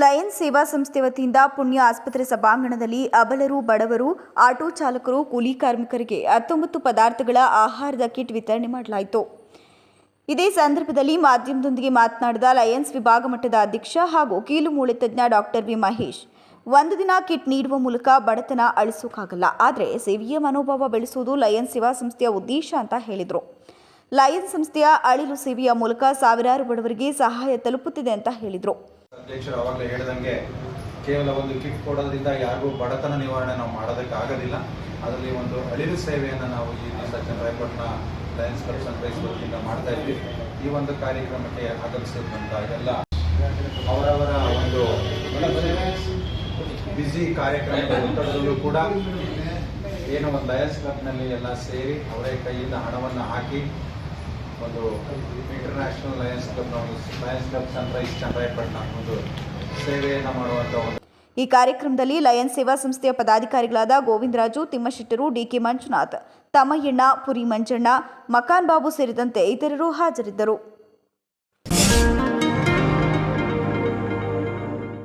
Lions ಸೇವಾ ಸಂಸ್ಥೆ ವತಿಯಿಂದ ಪುಣ್ಯ ಆಸ್ಪತ್ರೆ ಸಭಾಂಗಣದಲ್ಲಿ ಅಬಲರು, ಬಡವರು, ಆಟೋ ಚಾಲಕರು, ಕೂಲಿ ಕಾರ್ಮಿಕರಿಗೆ ಹತ್ತೊಂಬತ್ತು ಪದಾರ್ಥಗಳ ಆಹಾರದ ಕಿಟ್ ವಿತರಣೆ ಮಾಡಲಾಯಿತು. ಇದೇ ಸಂದರ್ಭದಲ್ಲಿ ಮಾಧ್ಯಮದೊಂದಿಗೆ ಮಾತನಾಡಿದ ಲಯನ್ಸ್ ವಿಭಾಗ ಮಟ್ಟದ ಅಧ್ಯಕ್ಷ ಹಾಗೂ ಕೀಲು ಮೂಳೆ ತಜ್ಞ ಡಾಕ್ಟರ್ ವಿ ಮಹೇಶ್, ಒಂದು ದಿನ ಕಿಟ್ ನೀಡುವ ಮೂಲಕ ಬಡತನ ಅಳಿಸೋಕ್ಕಾಗಲ್ಲ ಆದರೆ ಸೇವೆಯ ಮನೋಭಾವ ಬೆಳೆಸುವುದು ಲಯನ್ಸ್ ಸೇವಾ ಸಂಸ್ಥೆಯ ಉದ್ದೇಶ ಅಂತ ಹೇಳಿದರು. ಲಯನ್ಸ್ ಸಂಸ್ಥೆಯ ಅಳಿಲು ಸೇವೆಯ ಮೂಲಕ ಸಾವಿರಾರು ಬಡವರಿಗೆ ಸಹಾಯ ತಲುಪುತ್ತಿದೆ ಅಂತ ಹೇಳಿದರು. ಅಧ್ಯಕ್ಷರು ಅವಾಗಲೇ ಹೇಳಿದಂಗೆ ಕೇವಲ ಒಂದು ಕಿಟ್ ಕೊಡೋದ್ರಿಂದ ಯಾರಿಗೂ ಬಡತನ ನಿವಾರಣೆ ನಾವು ಮಾಡೋದಕ್ಕೆ ಆಗೋದಿಲ್ಲ ಅದರಲ್ಲಿ ಒಂದು ಅಳಿವು ಸೇವೆಯನ್ನು ನಾವು ಈ Sachin Rayapatna lions club sunrise ವತಿಯಿಂದ ಮಾಡ್ತಾ ಇದ್ವಿ ಈ ಒಂದು ಕಾರ್ಯಕ್ರಮಕ್ಕೆ ಆಗಮಿಸಿದಂಥ ಎಲ್ಲ ಅವರವರ ಒಂದು ಬ್ಯುಸಿ ಕಾರ್ಯಕ್ರಮದ ಒತ್ತಡದಲ್ಲೂ ಕೂಡ ಏನು ಒಂದು ಲಯನ್ಸ್ ಕ್ಲಬ್ನಲ್ಲಿ ಎಲ್ಲ ಸೇರಿ ಅವರೇ ಕೈಯಿಂದ ಹಣವನ್ನು ಹಾಕಿ ಒಂದು international lions club lions club sunrise Channarayapatna ಒಂದು ಸೇವೆಯನ್ನು ಮಾಡುವಂಥ ಒಂದು ಈ ಕಾರ್ಯಕ್ರಮದಲ್ಲಿ ಲಯನ್ ಸೇವಾ ಸಂಸ್ಥೆಯ ಪದಾಧಿಕಾರಿಗಳಾದ ಗೋವಿಂದರಾಜು, ತಿಮ್ಮಶೆಟ್ಟರು, ಡಿಕೆ ಮಂಜುನಾಥ್, ತಮಯ್ಯಣ್ಣ, ಪುರಿ ಮಂಜಣ್ಣ, ಮಕಾನ್ ಬಾಬು ಸೇರಿದಂತೆ ಇತರರು ಹಾಜರಿದ್ದರು.